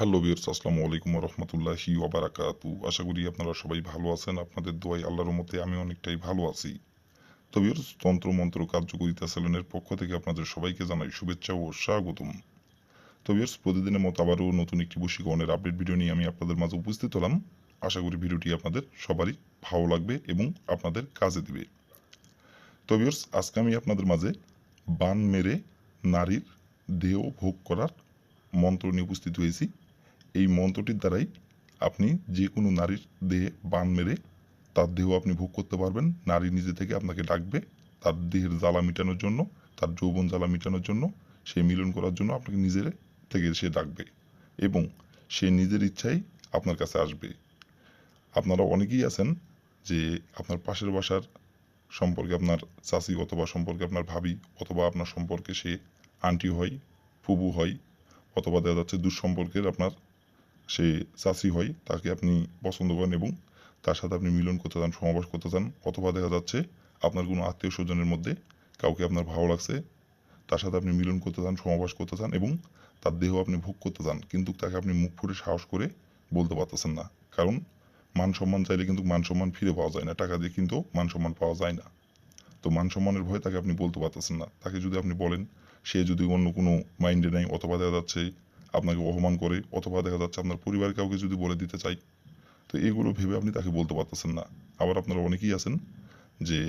Hello বিয়ার্স আসসালামু আলাইকুম রহমতুল্লাহি ওবারাকাতু আশা করি আপনারা সবাই ভালো আছেন, আপনাদের দোয়াই আল্লাহর মতে আমি অনেকটাই ভালো আছি। তো বিয়ার্স তন্ত্র, মন্ত্র, কার্যকরিতা সেলেনের পক্ষ থেকে আপনাদের সবাইকে জানাই শুভেচ্ছা ও স্বাগতম। তো বিয়ার্স প্রতিদিনের মতো আবারও নতুন একটি বশীকরণের আপডেট ভিডিও নিয়ে আমি আপনাদের মাঝে উপস্থিত হলাম। আশা করি ভিডিওটি আপনাদের সবারই ভালো লাগবে এবং আপনাদের কাজে দিবে। তো বিয়ার্স আজকে আমি আপনাদের মাঝে বান মেরে নারীর দেহ ভোগ করার মন্ত্র নিয়ে উপস্থিত হয়েছি। এই মন্ত্রটির দ্বারাই আপনি যে কোনো নারীর দেহে বান মেরে তার দেহ আপনি ভোগ করতে পারবেন। নারী নিজে থেকে আপনাকে ডাকবে তার দেহের জ্বালা মেটানোর জন্য, তার যৌবন জ্বালা মেটানোর জন্য, সে মিলন করার জন্য আপনাকে নিজের থেকে সে ডাকবে এবং সে নিজের ইচ্ছাই আপনার কাছে আসবে। আপনারা অনেকেই আছেন যে আপনার পাশের বাসার সম্পর্কে, আপনার চাষি অথবা সম্পর্কে, আপনার ভাবি অথবা আপনার সম্পর্কে সে আন্টি হয়, ফুবু হয়, অথবা দেখা যাচ্ছে দুঃসম্পর্কের আপনার সে চাষি হয়, তাকে আপনি পছন্দ করেন এবং তার সাথে আপনি মিলন করতে চান, সমাবেশ করতে চান, অথবা দেখা যাচ্ছে আপনার কোনো আত্মীয় স্বজনের মধ্যে কাউকে আপনার ভালো লাগছে, তার সাথে আপনি মিলন করতে চান, সমাবেশ করতে চান এবং তার দেহ আপনি ভোগ করতে চান, কিন্তু তাকে আপনি মুখ ফুটে সাহস করে বলতে পারতেছেন না। কারণ মান সম্মান চাইলে কিন্তু মান সম্মান ফিরে পাওয়া যায় না, টাকা দিয়ে কিন্তু মান সম্মান পাওয়া যায় না। তো মান সম্মানের ভয়ে তাকে আপনি বলতে পারতেছেন না। তাকে যদি আপনি বলেন, সে যদি অন্য কোনো মাইন্ডে নেয়, অথবা দেখা যাচ্ছে আপনাকে অপমান করে অথবা দেখা যাচ্ছে আপনার পরিবার কাউকে যদি বলে দিতে চাই, তো এগুলো ভেবে আপনি তাকে বলতে পারতেছেন না। আবার আপনারা অনেকেই আছেন যে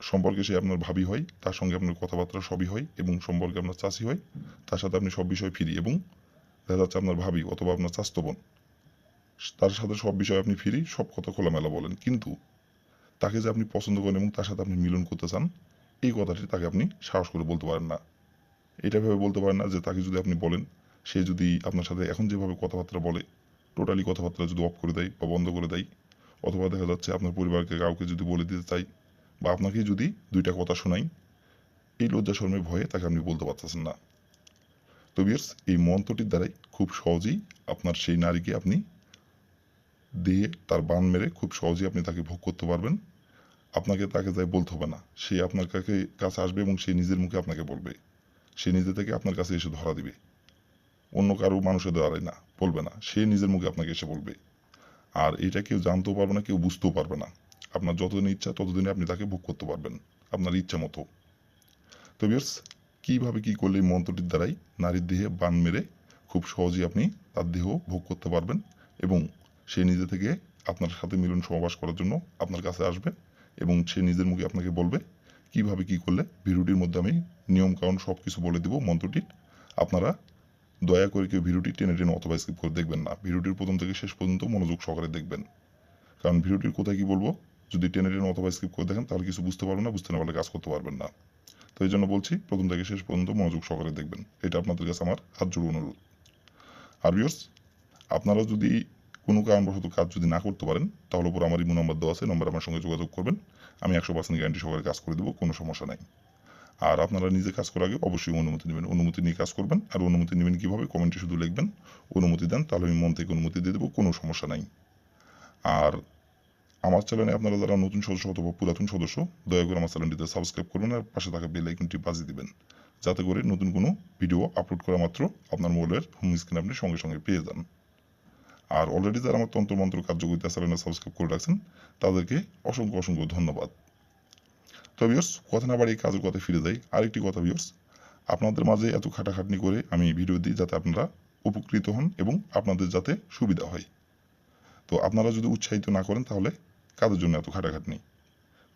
সম্পর্কে সে আপনার ভাবি হয়, তার সঙ্গে আপনার কথাবার্তা সবই হয় এবং সম্পর্কে আপনার চাষি হয়, তার সাথে আপনি সব বিষয় ফিরি এবং দেখা যাচ্ছে আপনার ভাবি অথবা আপনার চাস্ত বোন, তার সাথে সব বিষয় আপনি ফিরি, সব কথা খোলামেলা বলেন। কিন্তু তাকে যে আপনি পছন্দ করেন এবং তার সাথে আপনি মিলন করতে চান, এই কথাটি তাকে আপনি সাহস করে বলতে পারেন না। এটা ভেবে বলতে পারেন না যে তাকে যদি আপনি বলেন, সে যদি আপনার সাথে এখন যেভাবে কথাবার্তা বলে টোটালি কথাবার্তা যদি অফ করে দেয় বা বন্ধ করে দেয়, অথবা দেখা যাচ্ছে আপনার পরিবারকে কাউকে যদি বলে দিতে চাই বা আপনাকে যদি দুইটা কথা শোনাই এই লজ্জা শর্মের ভয়ে তাকে আপনি বলতে পারতেছেন না। তো বিয়ার্স এই মন্ত্রটির দ্বারাই খুব সহজেই আপনার সেই নারীকে আপনি দিয়ে তার বান মেরে খুব সহজেই আপনি তাকে ভোগ করতে পারবেন। আপনাকে তাকে যাই বলতে হবে না। সে আপনার কাছে কাছে আসবে এবং সে নিজের মুখে আপনাকে বলবে। সে নিজে থেকে আপনার কাছে এসে ধরা দিবে। অন্য কারও মানুষের দ্বারাই না, বলবে না। সে নিজের মুখে আপনাকে এসে বলবে। আর এটা কেউ জানতেও পারবে না, কেউ বুঝতেও পারবে না। আপনার যতদিন ইচ্ছা, ততদিনে আপনি তাকে ভোগ করতে পারবেন, আপনার ইচ্ছা মতো। তো বিয়ার্স কীভাবে কী করলে এই মন্ত্রটির দ্বারাই নারীর দেহে বান মেরে খুব সহজেই আপনি তার দেহ ভোগ করতে পারবেন এবং সে নিজে থেকে আপনার সাথে মিলন সমাবাস করার জন্য আপনার কাছে আসবে এবং সে নিজের মুখে আপনাকে বলবে কীভাবে কি করলে ভিডিওটির মধ্যে আমি নিয়ম কারণ সব কিছু বলে দেব মন্ত্রটির আপনারা দয়া করে কেউ ভিডিওটি টেনে টেনে অথবা স্কিপ করে দেখবেন না। ভিডিওটির প্রথম থেকে শেষ পর্যন্ত মনোযোগ সহকারে দেখবেন। কারণ ভিডিওটির কোথায় কি বলব? যদি টেনে টেনে অথবা স্কিপ করে দেখেন, তাহলে কিছু বুঝতে পারবেন না, বুঝতে না পারলে কাজ করতে পারবেন না। তো এই জন্য বলছি, প্রথম থেকে শেষ পর্যন্ত মনোযোগ সহকারে দেখবেন। এটা আপনাদের কাছে আমার হাত জোড়ো অনুরোধ। আর ভিউয়ার্স আপনারা যদি কোনো কারণবশত কাজ যদি না করতে পারেন, তাহলে উপর আমার ইমো নম্বর দেওয়া আছে নম্বর আমার সঙ্গে যোগাযোগ করবেন। আমি একশো পার্সেন্ট গ্যারান্টি সহকারে কাজ করে দেবো, কোনো সমস্যা নাই। আর আপনারা নিজে কাজ করার আগে অবশ্যই অনুমতি নেবেন। অনুমতি নিয়ে কাজ করবেন। আর অনুমতি নেবেন কীভাবে? কমেন্টে শুধু লিখবেন, অনুমতি দেন, তাহলে আমি মন থেকে অনুমতি দিয়ে দেবো, কোনো সমস্যা নাই। আর আমার চ্যানেলে আপনারা যারা নতুন সদস্য অথবা পুরাতন সদস্য, দয়া করে আমার চ্যানেলটিতে সাবস্ক্রাইব করবেন আর পাশে থাকা বেল আইকনটি বাজিয়ে দিবেন। যাতে করে নতুন কোনো ভিডিও আপলোড করা মাত্র আপনার মোবাইলের হোম স্ক্রিনে আপনি সঙ্গে সঙ্গে পেয়ে যান। আর অলরেডি যারা আমার তন্ত্রমন্ত্র কার্যকরিতা চ্যানেলে সাবস্ক্রাইব করে রাখছেন, তাদেরকে অসংখ্য অসংখ্য ধন্যবাদ। তো ভিউর্স কথা না বাড়িয়ে কাজের কথা ফিরে যাই, আরেকটি কথা ভিউর্স আপনাদের মাঝে এত খাটাখাটনি করে আমি ভিডিও দিই যাতে আপনারা উপকৃত হন এবং আপনাদের যাতে সুবিধা হয়। তো আপনারা যদি উৎসাহিত না করেন তাহলে কাজের জন্য এত খাটাখাটনি।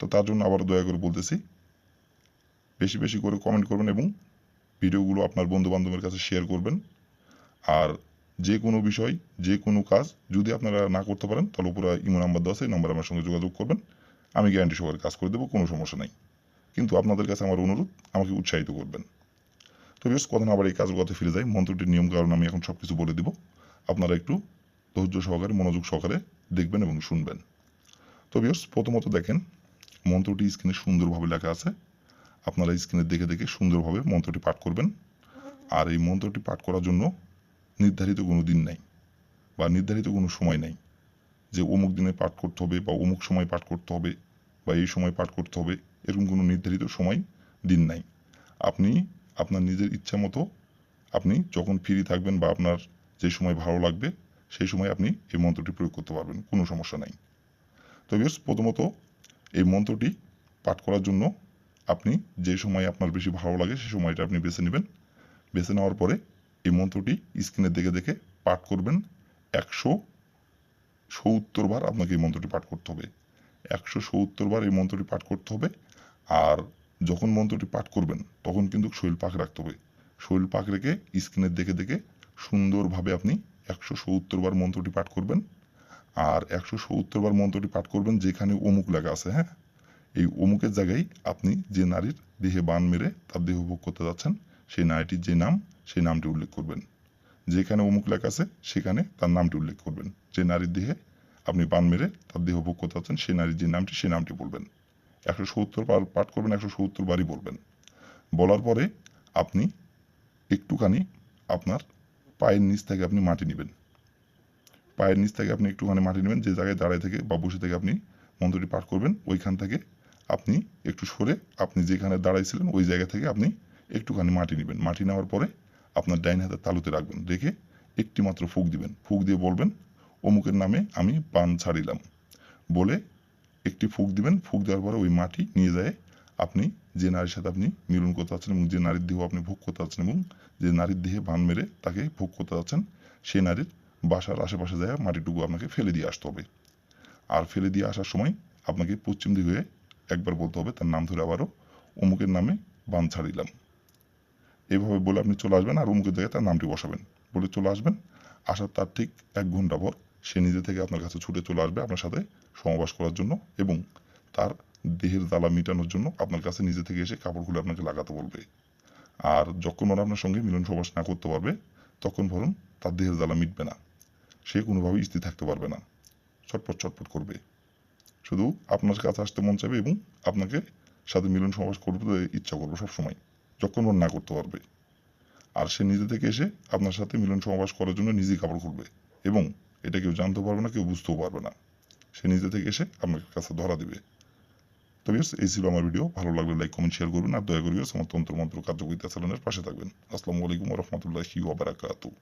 তো তার জন্য আবার দয়া করে বলতেছি, বেশি বেশি করে কমেন্ট করবেন এবং ভিডিওগুলো আপনার বন্ধু বান্ধবের কাছে শেয়ার করবেন। আর যে কোনো বিষয়, যে কোনো কাজ যদি আপনারা না করতে পারেন, তাহলে উপরে ইমো নাম্বার দেওয়া আছে, এই নাম্বার আমার সঙ্গে যোগাযোগ করবেন। আমি গ্যারান্টি সহকারে কাজ করে দেবো, কোনো সমস্যা নাই। কিন্তু আপনাদের কাছে আমার অনুরোধ, আমাকে উৎসাহিত করবেন। তো বেশ কথা আবার এই কথা ফিরে যাই মন্ত্রটির নিয়ম কারণ আমি এখন সব কিছু বলে দিব। আপনারা একটু ধৈর্য সহকারে, মনোযোগ সহকারে দেখবেন এবং শুনবেন। তো বেশ প্রথমত দেখেন, মন্ত্রটি স্ক্রিনে সুন্দরভাবে লেখা আছে। আপনারা স্ক্রিনে দেখে দেখে সুন্দরভাবে মন্ত্রটি পাঠ করবেন। আর এই মন্ত্রটি পাঠ করার জন্য নির্ধারিত কোনো দিন নাই, বা নির্ধারিত কোনো সময় নাই যে অমুক দিনে পাঠ করতে হবে বা অমুক সময় পাঠ করতে হবে। বা এই সময় পাঠ করতে হবে, এরকম কোনো নির্ধারিত সময় দিন নাই। আপনি আপনার নিজের ইচ্ছা মতো আপনি যখন ফ্রি থাকবেন বা আপনার যে সময় ভালো লাগবে, সেই সময় আপনি এই মন্ত্রটি প্রয়োগ করতে পারবেন, কোনো সমস্যা নাই। তো প্রথমত এই মন্ত্রটি পাঠ করার জন্য আপনি যে সময় আপনার বেশি ভালো লাগে সেই সময়টা আপনি বেছে নেবেন। বেছে নেওয়ার পরে এই মন্ত্রটি স্ক্রিনের দেখে দেখে পাঠ করবেন। একশো সত্তর বার আপনাকে এই মন্ত্রটি পাঠ করতে হবে। একশো সত্তর বার এই মন্ত্রটি পাঠ করতে হবে। আর যখন মন্ত্রটি পাঠ করবেন, তখন কিন্তু শরীর পাক রাখতে হবে। শরীর পাক রেখে স্ক্রিনের দেখে দেখে সুন্দরভাবে আপনি একশো সত্তর বার মন্ত্রটি পাঠ করবেন। আর একশো সত্তর বার মন্ত্রটি পাঠ করবেন যেখানে অমুক লেখা আছে হ্যাঁ? এই অমুকের জায়গায় আপনি যে নারীর দেহে বান মেরে তার দেহ ভোগ করতে যাচ্ছেন, সেই নারীটির যে নাম, সেই নামটি উল্লেখ করবেন। যেখানে অমুক লেখা আছে, সেখানে তার নামটি উল্লেখ করবেন। যে নারীর দেহে আপনি বান মেরে তার দেহ ভোগ করতে যাচ্ছেন, সেই নারীর যে নামটি, সেই নামটি বলবেন। একশো সত্তর পাঠ করবেন, একশো সত্তর বারই বলবেন। বলার পরে আপনি একটুখানি আপনার পায়ের নিচ থেকে আপনি মাটি নেবেন। পায়ের নিচ থেকে আপনি একটুখানি মাটি নেবেন, যে জায়গায় দাঁড়ায় থেকে বা বসে থেকে আপনি মন্ত্রটি পাঠ করবেন, ওইখান থেকে আপনি একটু সরে আপনি যেখানে দাঁড়াইছিলেন, ওই জায়গা থেকে আপনি একটুখানি মাটি নেবেন। মাটি নেওয়ার পরে আপনার ডাইন হাতের তালুতে রাখবেন। রেখে একটি মাত্র ফুক দিবেন। ফুক দিয়ে বলবেন অমুকের নামে আমি পান ছাড়িলাম। বলে একটি ফুক দিবেন। ফুক দেওয়ার পরে ওই মাটি নিয়ে যায়। আপনি যে নারীর সাথে আপনি মিলন করতে চাচ্ছেন এবং যে নারীর দেহ আপনি ভোগ করতে চাচ্ছেন এবং যে নারীর দেহে বান মেরে তাকে ভোগ করতে যাচ্ছেন, সেই নারীর বাসার আশেপাশে যায় মাটিটুকু আপনাকে ফেলে দিয়ে আসতে হবে। আর ফেলে দিয়ে আসার সময় আপনাকে পশ্চিম দিকে একবার বলতে হবে, তার নাম ধরে আবারও অমুকের নামে বান ছাড়িলাম। এভাবে বলে আপনি চলে আসবেন আর অমুকের জায়গায় তার নামটি বসাবেন। বলে চলে আসবেন। আসার তার ঠিক এক ঘণ্টা পর সে নিজে থেকে আপনার কাছে ছুটে চলে আসবে আপনার সাথে সমাবাস করার জন্য এবং তার দেহের জ্বালা মেটানোর জন্য আপনার কাছে নিজে থেকে এসে কাপড় খুলে আপনাকে লাগাতে বলবে। আর যখন ওরা আপনার সঙ্গে মিলন সমাবাস না করতে পারবে, তখন বরং তার দেহের জ্বালা মিটবে না। সে কোনোভাবেই স্থির থাকতে পারবে না। ছটপট ছটপট করবে। শুধু আপনার কাছে আসতে মন চাইবে এবং আপনাকে সাথে মিলন সমাবেশ করতে ইচ্ছা করবে সবসময়, যখন মন না করতে পারবে। আর সে নিজে থেকে এসে আপনার সাথে মিলন সমাবেশ করার জন্য নিজেই কাপড় খুলবে এবং এটা কেউ জানতেও পারবে না, কেউ বুঝতেও পারবে না। সে নিজে থেকে এসে আপনার কাছে ধরা দিবে। তো বিয়ার্স এই ছিল আমার ভিডিও ভালো লাগলে লাইক কমেন্ট শেয়ার করবেন আর দয়া করে বিয়ার্স আমার তন্ত্র মন্ত্র কার্যকরিতা চ্যানেলের পাশে থাকবেন। আসসালামু আলাইকুম রহমতুল্লাহি ওয়া বারাকাতুহু।